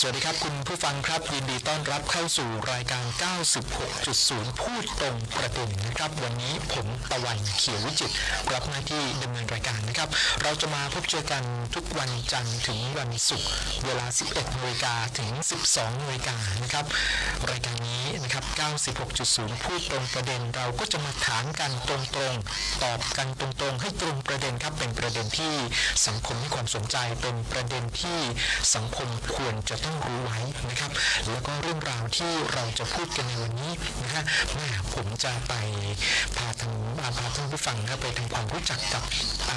สวัสดีครับ คุณผู้ฟังครับยินดีต้อนรับเข้าสู่รายการ 96.0 พูดตรงประเด็นนะครับ วันนี้ผมตะวันเขียววิจิตรับหน้าที่ดำเนินรายการนะครับ เราจะมาพบเจอกันทุกวันจันทร์ถึงวันศุกร์เวลา 11นาฬิกาถึง 12นาฬิกานะครับ รายการนี้นะครับ 96.0 พูดตรงประเด็น เราก็จะมาถามกันตรงๆ ตอบกันตรงๆ ให้ตรงประเด็นครับเป็นประเด็นที่สังคมให้ความสนใจเป็นประเด็นที่สังคมควรจะต้องรู้ไว้นะครับ แล้วก็เรื่องราวที่เราจะพูดกันในวันนี้นะฮะแม่ผมจะไปพาทางพาท่านผู้ฟังครับไปทำความรู้จักกับไต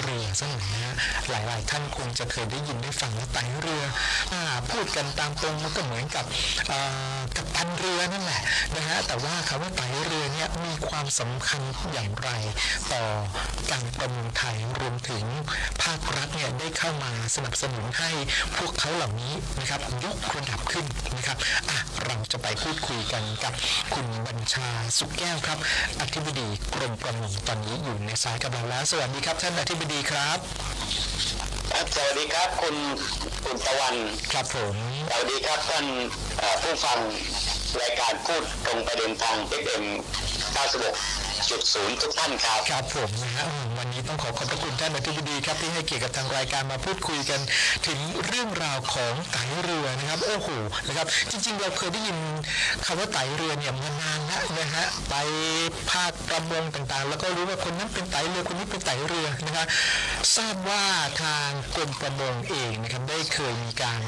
เรือสักหน่อยนะฮะหลาย ๆ ท่านคงจะเคยได้ยินได้ฟังว่าไตเรืออ่าพูดกันตามตรงมันก็เหมือนกับอ่อกับตันเรือนั่นแหละนะฮะแต่ว่าคำว่าไตเรือเนี่ยมีความสำคัญอย่างไร ต่อการประมงไทยรวมถึงภาครัฐเนี่ยได้เข้ามาสนับสนุนให้พวกเขาเหล่านี้นะครับยกระดับขึ้นนะครับอะเราจะไปพูดคุยกันกับคุณบัญชาสุขแก้วครับอธิบดีกรมประมงตอนนี้อยู่ในสายกับเราแล้ว สวัสดีครับ ท่านอธิบดีครับครับสวัสดีครับคุณคุณตะวันครับผมสวัสดีครับท่านเอ่อผู้ฟังรายการพูดตรงประเด็นทางเอ็ม96.0 ทุกท่านครับ ครับผมนะฮะอืมวันนี้ ต้องขอขอบพระคุณท่านอธิบดีครับที่ให้เกียรติกับทางรายการมาพูดคุยกัน ถึงเรื่องราวของไตเรือนะครับโอ้โหนะครับจริงๆ เราเคยได้ยินคำว่าไตเรือเนี่ยมานานแล้วนะฮะไปภาคประมงต่างๆ แล้วก็รู้ว่าคนนั้นเป็นไตเรือคนนี้เป็นไตเรือนะครับทราบว่าทางกรมประมงเองนะครับได้เคยมีการ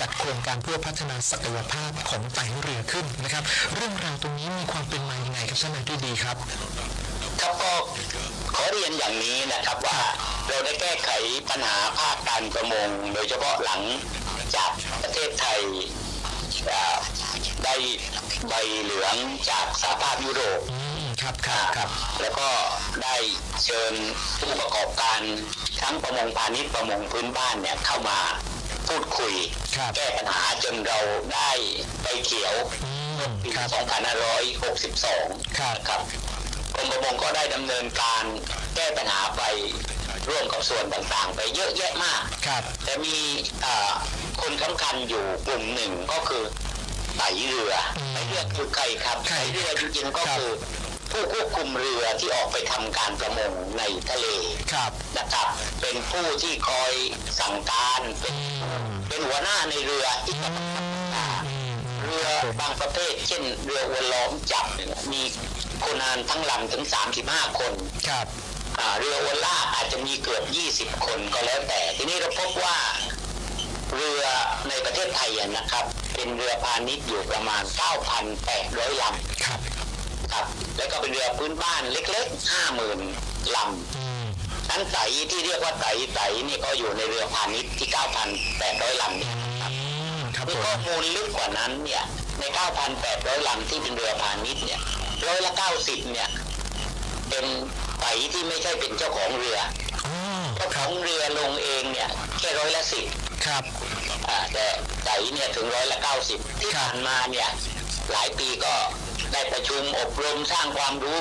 จัดโครงการเพื่อพัฒนาศักยภาพของไตเรือขึ้นนะครับ เรื่องราวตรงนี้มีความเป็นมาอย่างไงครับท่านอธิบดีครับครับ เรียนอย่างนี้นะครับว่าเราได้แก้ไขปัญหาภาคการประมง โดยเฉพาะหลังจากประเทศไทยอ่าได้ใบเหลืองจากสหภาพยุโรปอืมครับครับครับ แล้วก็ได้เชิญผู้ประกอบการทั้งประมงพาณิชย์ประมงพื้นบ้านเนี่ยเข้ามาพูดคุยครับแก้ปัญหาจนเราได้ใบเขียวอืมปีครับ2562 ครับครับ กรมประมงก็ได้ดำเนินการแก้ปัญหาไปร่วมกับส่วนต่างๆ ไปเยอะแยะมากครับแต่มีอ่าคนสำคัญอยู่กลุ่มหนึ่งก็คือไตเรืออมไตเรือคือใครครับใครไตเรือจริงๆก็ครับคือผู้ควบคุมเรือที่ออกไปทำการประมงในทะเลครับนะครับเป็นผู้ที่คอยสั่งการเป็นอืมเป็นหัวหน้าในเรือที่อืจะมอืมเรือครับผมบางประเภทเช่นเรืออวนล้อมจับเนี่ยมี คนงานทั้งลำถึง 35 คนครับอ่าเรืออวนลากอาจจะมีเกือบ 20 คนก็แล้วแต่ ทีนี้เราพบว่าเรือในประเทศไทยอะนะครับ เป็นเรือพาณิชย์อยู่ประมาณ 9,800ลำครับครับ แล้วก็เป็นเรือพื้นบ้านเล็กๆ 50,000ลอืมำนั้นไตที่เรียกว่าไตไตนี่ก็อยู่ในเรือพาณิชย์ที่ 9,800ลำเนี่ยอืมครับมีผมข้อมูลลึกกว่านั้นเนี่ยใน 9,800ลำที่เป็นเรือพาณิชย์เนี่ย ร้อยละ90เนี่ย เป็นไตที่ไม่ใช่เป็นเจ้าของเรืออ๋อเจ้าคขรัอบงเรือลงเองเนี่ยแค่ร้อยละสิบครับ อ่าแต่ไตเนี่ยถึงร้อยละเก้าสิบที่ครับผ่านมาเนี่ย หลายปีก็ได้ประชุมอบรมสร้างความรู้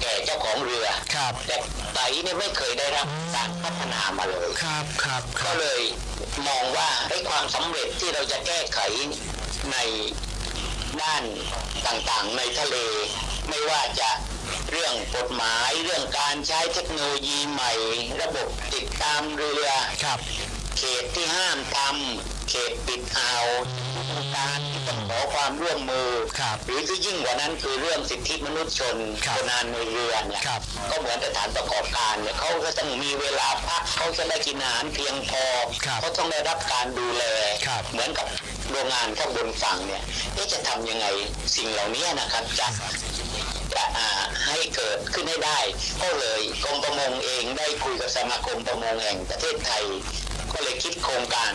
แก่เจ้าของเรือครับ แต่ไตเนี่ยไม่เคยได้รับการพัฒนามาเลยครับครับคก็รับเลยมองว่าไอ้ความสำเร็จที่เราจะแก้ไขใน ด้านต่างๆในทะเล ไม่ว่าจะเรื่องกฎหมายเรื่องการใช้เทคโนโลยีใหม่ ระบบติดตามเรือครับเขตที่ห้ามทำเขตปิดอ่าวการที่ต้องขอความร่วมมือครับหรือที่ยิ่งกว่านั้นคือเรื่องสิทธิมนุษยชนครับคนงานในเรือเนี่ยครับก็เหมือนสถานประกอบการเนี่ยเขาก็ต้องมีเวลาพักเขาจะได้กินอาหารเพียงพอครับเขาต้องได้รับการดูแลครับเหมือนกับ โรงงานข้างบนฝั่งเนี่ยเอ๊ะจะทำยังไงสิ่งเหล่านี้นะครับจะจะอ่าให้เกิดขึ้นให้ได้ก็เลยกรมประมงเองได้คุยกับสมาคมประมงแห่งประเทศไทย ก็เลยคิดโครงการ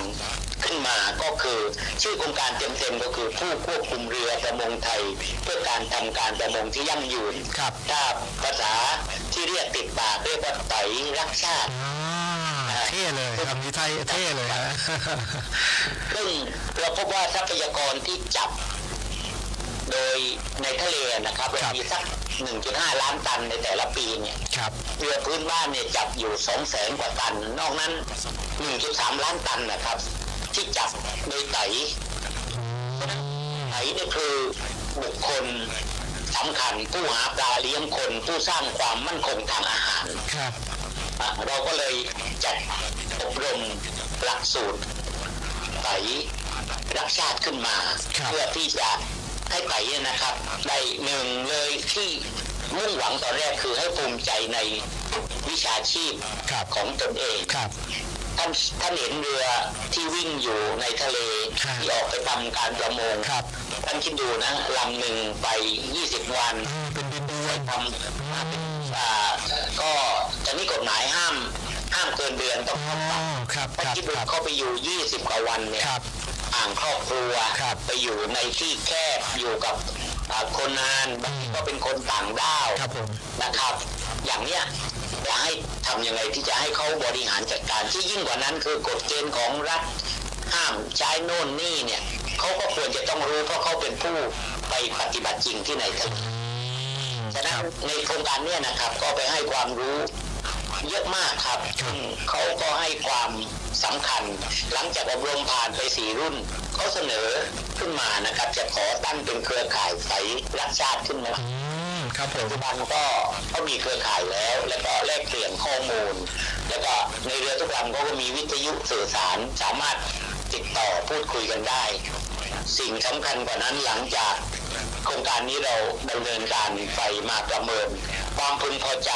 ขึ้นมาก็คือชื่อโครงการเต็มๆก็คือผู้ควบคุมเรือประมงไทย เพื่อการทำการประมงที่ยั่งยืนครับถ้าภาษาที่เรียกติดปากเรียกว่าไตรรักชาติอ่าเท่เลยคำนี้ไทยเท่เลยฮะซึ่งเราพบว่าทรัพยากรที่จับ โดยในทะเลนะครับครับมีสัก 1.5 ล้านตันในแต่ละปีเนี่ยครับเรือพื้นบ้านเนี่ยจับอยู่2 0 0แสนกว่าตัน นอกนั้น 1.3 ล้านตันนะครับ ที่จับโดยไตไตนี่คือบุคคลสำคัญผู้หาปลาเลี้ยงคนผู้สร้างความมั่นคงทางอาหารครับอะ เราก็เลยจัดอบรมหลักสูตรไตรักชาติขึ้นมาครับเพื่อที่จะให้ไตเนี่ยนะครับได้หนึ่งเลยที่มุ่งหวังตอนแรกคือให้ภูมิใจในวิชาชีพครับของตนเองครับท่านท่านเห็นเรือที่วิ่งอยู่ในทะเลครับที่ออกไปทำการประมงครับท่านคิดดูนะลำหนึ่งไป 20 วันอืมเป็นเดือนเดือนทำอ่าก็ จะมีกฎหมายห้ามห้ามเกินเดือนต้องอ๋อเข้าปรับครับถ้าครับคิดดูครับ เข้าไปอยู่ 20 กว่าวันเนี่ยครับอ่างครอบครัว ครับไปอยู่ในที่แคบอยู่กับอ่าคนงานบางทีก็เป็นคนต่างด้าวครับผม นะครับ อย่างเนี้ยจะให้ทำยังไงที่จะให้เขาบริหารจัดการที่ยิ่งกว่านั้นคือกฎเกณฑ์ของรัฐห้ามใช้โน่นนี่เนี่ยเขาก็ควรจะต้องรู้เพราะเขาเป็นผู้ไปปฏิบัติจริงที่ไหนทะเลอืมฉะคนั้รันบในโครงการเนี้นะครับก็ไปให้ความรู้ เยอะมากครับครับซึ่งเขาก็ให้ความสำคัญ หลังจากอบรมผ่านไปสี่รุ่นเขาเสนอขึ้นมานะครับ จะขอตั้งเป็นเครือข่ายไสรักชาติขึ้นมาอืมครับผมปัจจุบันก็ก็มีเครือข่ายแล้ว แล้วก็แลกเปลี่ยนข้อมูล แล้วก็ในเรือทุกลำเขาก็มีวิทยุสื่อสารสามารถติดต่อพูดคุยกันได้ สิ่งสำคัญกว่านั้นหลังจากโครงการนี้เราดำเนินการไปมาประเมิน ความพึงพอใจ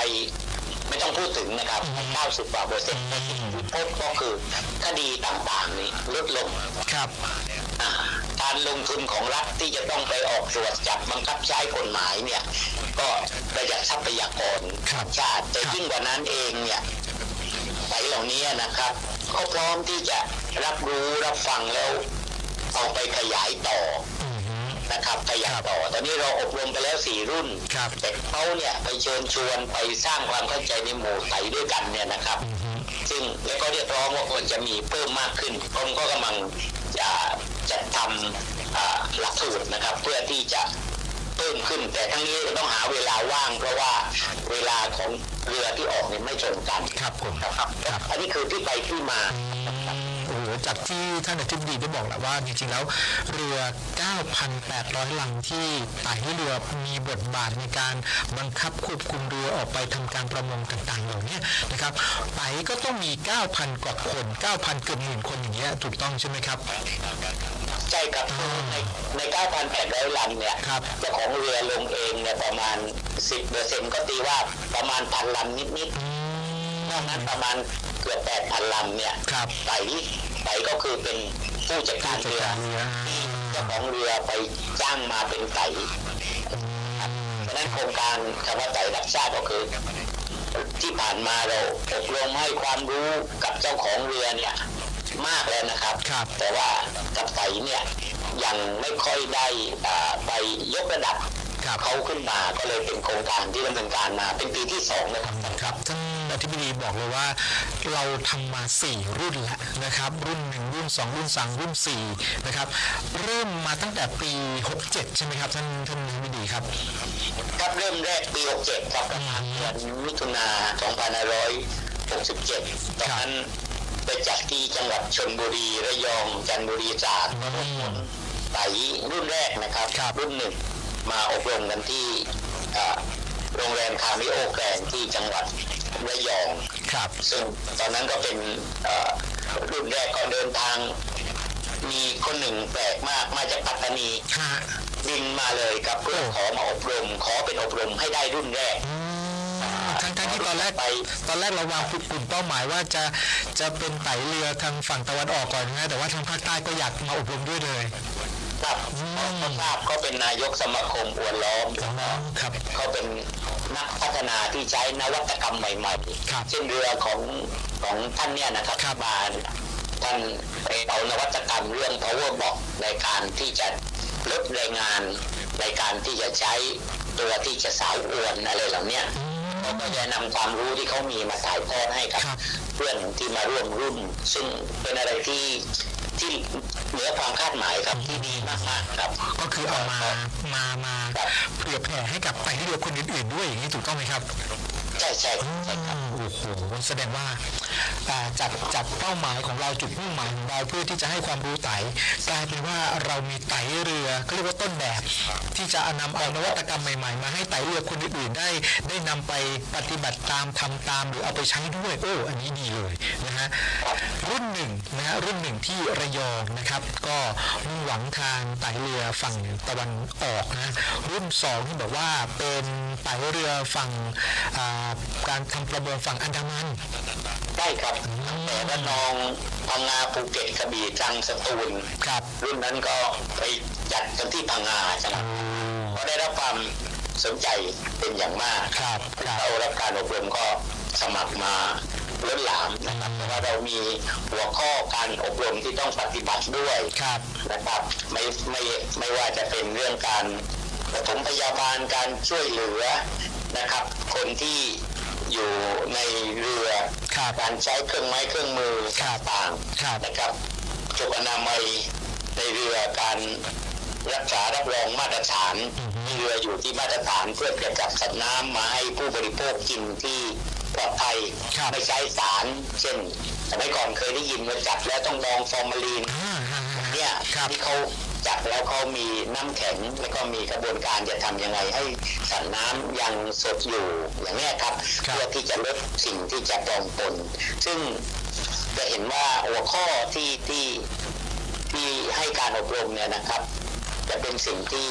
ไม่ต้องพูดถึงนะครับ 90กว่าเปอร์เซ็นต์แต่สิ่งที่พบก็คือคดีต่างๆนี้ลดลงครับอ่าการลงทุนของรัฐที่จะต้องไปออกตรวจจับบังคับใช้กฎหมายเนี่ย ก็ประหยัดทรัพยากรครับชาติแต่ครับยิ่งกว่านั้นเองเนี่ยไสเหล่านี้นะครับเขาพร้อมที่จะรับรู้รับฟังแล้วเอาไปขยายต่ออืมฮึ นะครับขยายครับต่อ ตอนนี้เราอบรมไปแล้วสี่รุ่นครับแต่เขาเนี่ยไปเชิญชวนไปสร้างความเข้าใจในหมู่ไตด้วยกันเนี่ยนะครับอืมฮึซึ่งแล้วก็เรียกร้องว่าควรจะมีเพิ่มมากขึ้นกรมก็กำลังจะจัดทำอ่าหลักสูตรนะครับ เพื่อที่จะเพิ่มขึ้น แต่ทั้งนี้ต้องหาเวลาว่าง เพราะว่าเวลาของเรือที่ออกเนี่ยไม่ตรงกันครับผมนะครับครับ อันนี้คือที่ไปที่มาอืมโอ้โห จากที่ท่านอธิบดีได้บอกแหละว่าจริงๆแล้วเรือ 9,800 ลำที่ไต่ให้เรือมีบทบาทในการบังคับควบคุมเรือออกไปทำการประมงต่างๆเหล่านี้นะครับไต่ก็ต้องมี 9,000 กว่าคน 9,000 เกือบหมื่นคนอย่างเงี้ยถูกต้องใช่ไหมครับ ใช่ครับในใน 9,800 ลำเนี่ยครับเจ้าของเรือลงเองเนี่ยประมาณ 10เปอร์เซ็นต์ก็ตีว่าประมาณพันลำนิดๆนอกนั้นประมาณเกือบแปดพันลำเนี่ยครับไต่ ไต่ก็คือเป็นผู้จัดการจัดเรือการเรือเจ้าของเรือไปจ้างมาเป็นไต่อืมฉะนั้นโครงการคำว่าไต่รักชาติก็คือ ที่ผ่านมาเราอบรมให้ความรู้กับเจ้าของเรือเนี่ยมากแล้วนะครับครับแต่ว่ากับไต่เนี่ยยังไม่ค่อยได้อ่าไปยกระดับครับเขาขึ้นมาก็เลยเป็นโครงการที่ดำเนินการมาเป็นปีที่สองนะครับครับท่านอ ธิบดีบอกเลยว่า เราทำมา 4 รุ่นแล้วนะครับ รุ่น 1 รุ่น 2 รุ่น 3 รุ่น4นะครับเริ่มมาตั้งแต่ปี 67 ใช่ไหมครับ ท่านท่านอธิบดีครับครับเริ่มแรกปี 67ครับประมาณเดือนมิถุนา2567ตอนนั้นไปจัดที่จังหวัดชนบุรีระยองจันทบุรีตราดก็รวมผลไต่รุ่นแรกนะครับครับรุ่นหนึ่งมาอบรมกันที่อ่าโรงแรมคามิโอแกรนด์ที่จังหวัด ระยอง ครับ ซึ่งตอนนั้นก็เป็นเอ่อรุ่นแรกก็เดินทาง มีคนหนึ่งแปลกมากมาจากปัตตานีฮะบินมาเลยครับเพื่อขอมาอบรม ขอเป็นอบรมให้ได้รุ่นแรกอืมทั้งทั้งที่ตอนแรกไปตอนแรกเราวางกลุ่มเป้าหมายว่าจะจะเป็นไต่เรือทางฝั่งตะวันออกก่อนนะแต่ว่าทางภาคใต้ก็อยากมาอบรมด้วยเลยครับเขาทราบเขาเป็นนายกสมาคมอวนล้อมของน้องครับเขาเป็น นักพัฒนาที่ใช้นวัตกรรมใหม่ครับๆเช่นเรือของของท่านเนี่ยนะครับครับ มาท่านไปเอานวัตกรรมเรื่อง power box ในการที่จะลดแรงงานในการที่จะใช้ตัวที่จะสาวอวนอะไรเหล่าเนี้ย เขาก็จะนำความรู้ที่เขามีมาถ่ายทอดให้กับครับเพื่อนที่มาร่วมรุ่น ซึ่งเป็นอะไรที่ที่เหนือความคาดหมายครับที่ดีมากๆครับ ก็คือเอามามามาครับเผื่อแผ่ให้กับไต่เรือคนอื่นๆด้วยอย่างนี้ถูกต้องไหมครับ ใช่ใช่ใช่ครับ โอ้โหแสดงว่าจากจากเป้าหมายของเราจุดมุ่งหมายของเราเพื่อที่จะให้ความรู้ไตกลายเป็นว่าเรามีไตเรือก็เรียกว่าต้นแบบ ที่จะนำเอานวัตกรรมใหม่ๆ มาให้ไตเรือคนอื่นๆได้ ได้นำไปปฏิบัติตามทำตามหรือเอาไปใช้ด้วยโอ้อันนี้ดีเลยนะฮะรุ่นหนึ่งนะฮะรุ่นหนึ่งที่ระยองนะครับ ก็มุ่งหวังทางไตเรือฝั่งตะวันออกนะรุ่นสองที่บอกว่าเป็นไตเรือฝั่งการทำประมงฝั่งอันดามันได้ครับแต่ระนองพังงาภูเก็ตกระบี่ตรังสตูลครับ รุ่นนั้นก็ไปจัดกันที่พังงาใช่ไหมก็ได้รับความสนใจเป็นอย่างมากครับครับเรารับการอบรมก็สมัครมาล้นหลามนะครับเพราะว่าเรามีหัวข้อการอบรมที่ต้องปฏิบัติด้วยครับนะครับ ไม่ไม่ไม่ว่าจะเป็นเรื่องการปฐมพยาบาลการช่วยเหลือนะครับ คนที่ อยู่ในเรือครับการใช้เครื่องไม้เครื่องมือครับต่างครับๆนะครับจุกอนามัยในเรือการรักษารับรองมาตรฐานเรืออยู่ที่มาตรฐานเพื่อจะจับสัตว์น้ำมาให้ผู้บริโภคกินที่ปลอดภัยครับไม่ใช้สารเช่นสมัยก่อนเคยได้ยินว่าจับแล้วต้องดองฟอร์มาลีนอ่าฮะฮะเนี่ยครับที่เขา จับแล้วเขามีน้ำแข็งแล้วก็มีกระบวนการจะทำยังไงให้สัตว์น้ำยังสดอยู่อย่างเนี้ยครับครับเพื่อที่จะลดสิ่งที่จะปลอมปนซึ่งจะเห็นว่าหัวข้อที่ที่ที่ให้การอบรมเนี่ยนะครับ จะเป็นสิ่งที่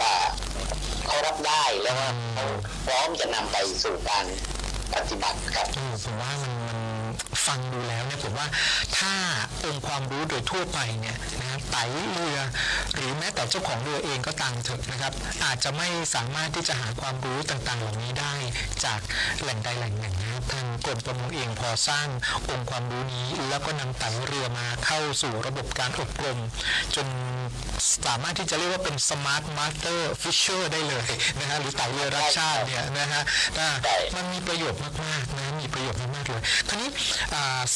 อ่าเขารับได้แล้วก็เขาพร้อมจะนำไปสู่การปฏิบัติครับเออผมว่ามันมันฟังดูแล้วเนี่ยผมว่าถ้าองค์ความรู้โดยทั่วไปเนี่ยนะ ไตเรือ หรือแม้แต่เจ้าของเรือเองก็ตามเถอะนะครับ อาจจะไม่สามารถที่จะหาความรู้ต่างๆ เหล่านี้ได้จากแหล่งใดแหล่งหนึ่งนะครับทางกรมประมงเองพอสร้างองค์ความรู้นี้ แล้วก็นำไตเรือมาเข้าสู่ระบบการอบรม จนสามารถที่จะเรียกว่าเป็นสมาร์ทมาสเตอร์ฟิชเชอร์ได้เลยนะฮะหรือไตเรือรักชาติเนี่ยนะฮะอ่ามันมีประโยชน์มากๆนะ ประโยชน์มากเลยคราวนี้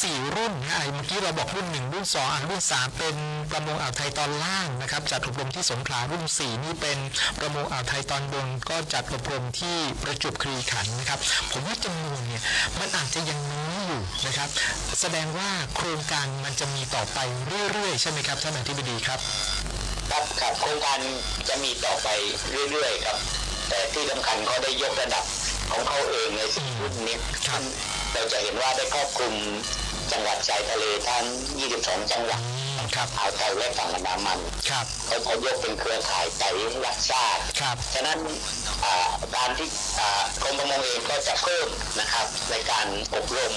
สี่รุ่นนะไอ้เมื่อกี้เราบอกรุ่นหนึ่งรุ่นสองรุ่นสามเป็นประมงอ่าวไทยตอนล่างนะครับจัดอบรมที่สงขลารุ่นสี่นี่เป็นประมงอ่าวไทยตอนบนก็จัดอบรมที่ประจวบคีรีขันธ์นะครับ ผมว่าจำนวนเนี่ยมันอาจจะยังน้อยอยู่นะครับ แสดงว่าโครงการมันจะมีต่อไปเรื่อยๆ ใช่ไหมครับท่านอธิบดีครับครับครับโครงการจะมีต่อไปเรื่อยๆครับ แต่ที่สำคัญเขาได้ยกระดับ ของเขาเองในสิ่งรุ่นนี้ครับเราจะเห็นว่าได้ครอบคลุมจังหวัดชายทะเลทั้ง 22 จังหวัดอืมครับอ่าวไทยและฝั่งอันดามันครับเขาเขายกเป็นเครือข่ายไตรรักชาติครับฉะนั้นอ่าการที่อ่ากรมประมงเองก็จะเพิ่มนะครับในการอบรม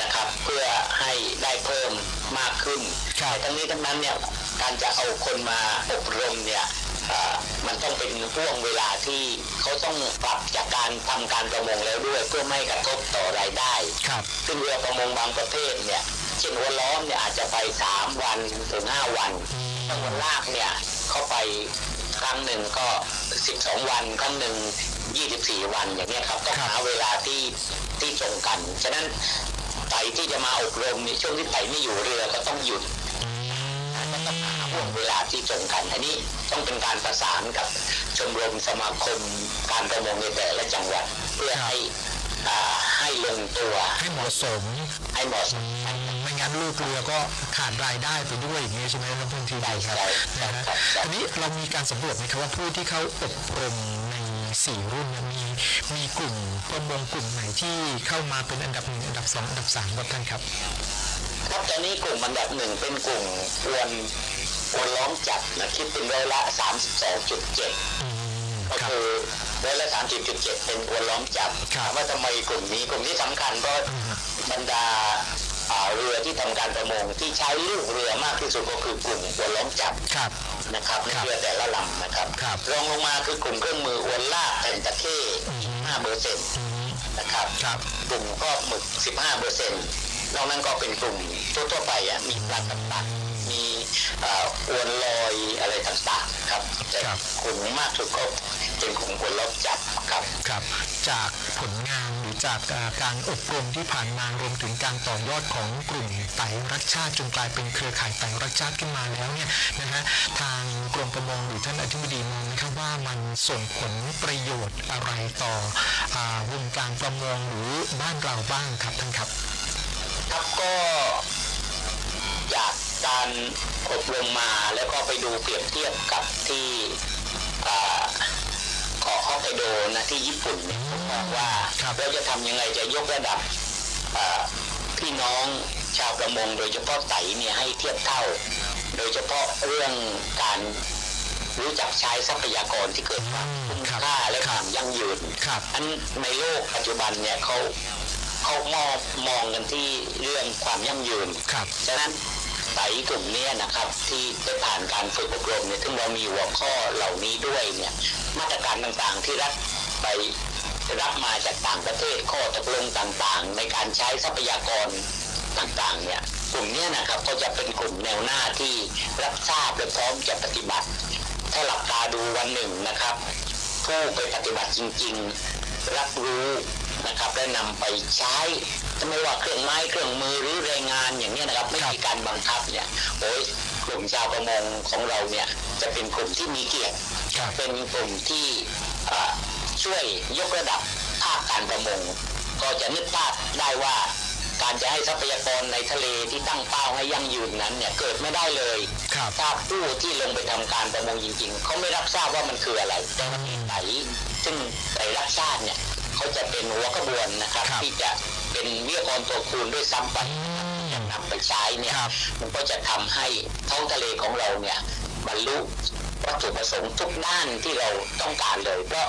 นะครับ เพื่อให้ได้เพิ่มมากขึ้นครับแต่ทั้งนี้ทั้งนั้นเนี่ยการจะเอาคนมาอบรมเนี่ยอ่า มันต้องเป็นห่วงเวลาที่เขาต้องปรับจากการทำการประมงแล้วด้วย เพื่อไม่กระทบต่อรายได้ครับซึ่งเรือประมงบางประเภทเนี่ยเช่นหัวล้อมเนี่ยอาจจะไปสามวันถึงห้าวันถ้าหัวลากเนี่ยเข้าไปครั้งหนึ่งก็12วันครั้งหนึ่ง24วันอย่างเนี้ยครับต้องครับหาเวลาที่ที่ตรงกัน ฉะนั้นไตที่จะมาอบรมในช่วงที่ไตไม่อยู่เรือก็ต้องหยุด อืม ก็ต้องหาห่วง เวลาที่ตรงกันอันนี้ต้องเป็นการประสานกับชมรมสมาคมการประมงในแต่ละจังหวัดเพื่อให้อ่าให้ลงตัวให้เหมาะสมให้เหมาะสมอืมไม่งั้นลูกเรือก็ขาดรายได้ไปด้วยอย่างนี้ใช่ไหมครับท่านทีดีครับใช่นะฮะครับใช่ทีนี้เรามีการสำรวจไหมครับว่าผู้ที่เข้าอบรมในสี่รุ่นเนี่ยมีมีกลุ่มประมงกลุ่มไหนที่เข้ามาเป็นอันดับหนึ่งอันดับสองอันดับสามครับท่านครับครับตอนนี้กลุ่มอันดับหนึ่งเป็นกลุ่มอวน อวนล้อมจับนะคิดเป็นร้อยละ 32.7อืมก็ครับคือร้อยละ30.7เป็นอวนล้อมจับครับถามว่าทำไมกลุ่มนี้กลุ่มนี้สำคัญเพราะอืมบรรดาอ่าเรือที่ทำการประมงที่ใช้ลูกเรือมากที่สุดก็คือกลุ่มอวนล้อมจับครับนะครับในครับเรือแต่ละลำนะครับครับรองลงมาคือกลุ่มเครื่องมืออวนลากแผ่นตะเข้อืม5เปอร์เซ็นต์อืมนะครับครับกลุ่มครอบหมึก15เปอร์เซ็นต์นอกนั้นก็เป็นกลุ่มทั่วๆไปอะมีปลาต่างๆมีเอ่ออวนลอยอะไรต่างๆครับแต่ครับกลุ่มมากสุดก็เป็นกลุ่มคนรอบจับครับครับจากผลงานหรือจากอ่าการอบรมที่ผ่านมารวมถึงการต่อยอดของกลุ่มไตรรักชาติจนกลายเป็นเครือข่ายไตรรักชาติขึ้นมาแล้วเนี่ยนะฮะทางกรมประมงหรือท่านอธิบดีมองนะครับว่ามันส่งผลประโยชน์อะไรต่ออาวงการประมงหรือบ้านเราบ้างครับท่านครับ ครับก็จาก การอบรมมาแล้วก็ไปดูเปรียบเทียบกับที่อ่าเกาะฮอกไกโดนะที่ญี่ปุ่นเนี่ยผมบอกว่าครับเราจะทำยังไงจะยกระดับอ่าพี่น้องชาวประมงโดยเฉพาะไตเนี่ยให้เทียบเท่า โดยเฉพาะเรื่องการรู้จักใช้ทรัพยากรที่เกิดความคุ้มค่าและความยั่งยืนครับอันในโลกปัจจุบันเนี่ยเขาเขามองมองกันที่เรื่องความยั่งยืนครับฉะนั้น ไตกลุ่มเนี้ยนะครับ ที่ได้ผ่านการฝึกอบรมเนี่ยถึงเรามีหัวข้อเหล่านี้ด้วยเนี่ยมาตรการต่างๆที่รัฐไปรับมาจากต่างประเทศข้อตกลงต่างๆ ในการใช้ทรัพยากรต่างๆเนี่ยกลุ่มเนี้ยนะครับก็จะเป็นกลุ่มแนวหน้าที่รับทราบและพร้อมจะปฏิบัติ ถ้าหลับตาดูวันหนึ่งนะครับ ผู้ไปปฏิบัติจริง ๆ รับรู้นะครับและนำไปใช้ ไม่ว่าเครื่องไม้เครื่องมือหรือแรงงานอย่างนี้ยนะครับไม่มีการบังคับเนี่ยโอ้ยกลุ่มชาวประมงของเราเนี่ยจะเป็นกลุ่มที่มีเกียรติครับเป็นกลุ่มที่เอ่อช่วยยกระดับภาคการประมง ก็จะนึกภาพได้ว่าการจะให้ทรัพยากรในทะเลที่ตั้งเป้าให้ยั่งยืนนั้นเนี่ยเกิดไม่ได้เลยครับถ้าผู้ที่ลงไปทำการประมงจริงๆ เขาไม่รับทราบว่ามันคืออะไรแต่ประเทศไหนซึ่งไตรรักชาติเนี่ยเขาจะเป็นหัวขบวนนะครับครับที่จะ เป็นวิทยากรตัวคูณด้วยซ้ำไปจะนำไปใช้เนี่ยครับมันก็จะทำให้ท้องทะเลของเราเนี่ยบรรลุวัตถุประสงค์ทุกด้านที่เราต้องการเลยเพราะ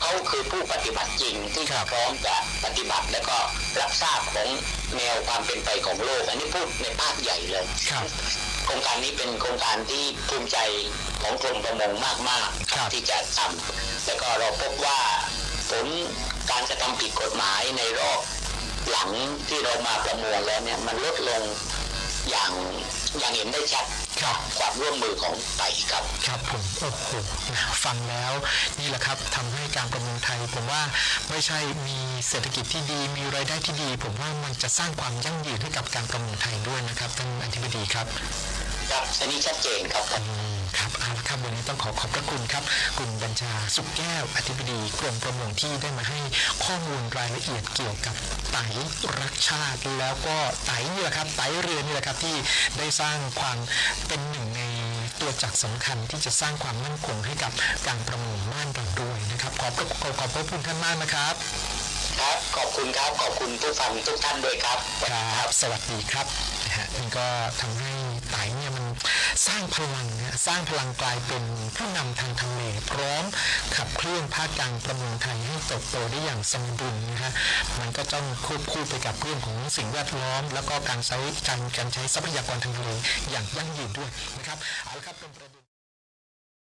เขาคือผู้ปฏิบัติจริงที่ครับพร้อมจะปฏิบัติแล้วก็รับทราบของแนวความเป็นไปของโลก อันนี้พูดในภาพใหญ่เลยครับโครงการนี้เป็นโครงการที่ภูมิใจของกรมประมงมากๆครับที่จะทำแล้วก็เราพบว่าผลการกระทำผิดกฎหมายในรอบ หลังที่เรามาประมวลแล้วเนี่ยมันลดลงอย่างอย่างเห็นได้ชัดครับความร่วมมือของไต่ครับครับผมโอ้โหฟังแล้วนี่แหละครับทำให้การประมงไทย ผมว่าไม่ใช่มีเศรษฐกิจที่ดี มีรายได้ที่ดี ผมว่ามันจะสร้างความยั่งยืนให้กับการประมงไทยด้วยนะครับท่านอธิบดีครับ ครับอันนี้ชัดเจนครับอืม ครับเอาละครับวันนี้ต้องขอขอบพระคุณครับ คุณบัญชาสุขแก้ว อธิบดีกรมประมงที่ได้มาให้ข้อมูลรายละเอียดเกี่ยวกับไตรักชาติ แล้วก็ไตนี่แหละครับไตเรือนี่แหละครับที่ได้สร้างความเป็นหนึ่งในตัวจักรสำคัญที่จะสร้างความมั่นคงให้กับการประมงบ้านเราด้วยนะครับขอบพระขอขอบพระคุณท่านมากนะครับครับขอบคุณครับขอบคุณผู้ฟังทุกท่านด้วยครับครับ สวัสดีครับนะฮะนี่ก็ทำให้ไตเนี่ยมัน สร้างพลังสร้างพลังกลายเป็นผู้นำทางทะเลพร้อมขับเคลื่อนภาคกลางประมงไทยให้เติบโตได้อย่างสมดุลนะฮะมันก็ต้องควบคู่ไปกับเรื่องของสิ่งแวดล้อม แล้วก็การใช้การการใช้ทรัพยากรทางทะเลอย่างยั่งยืนด้วยนะครับเอาละครับเป็นประเด็น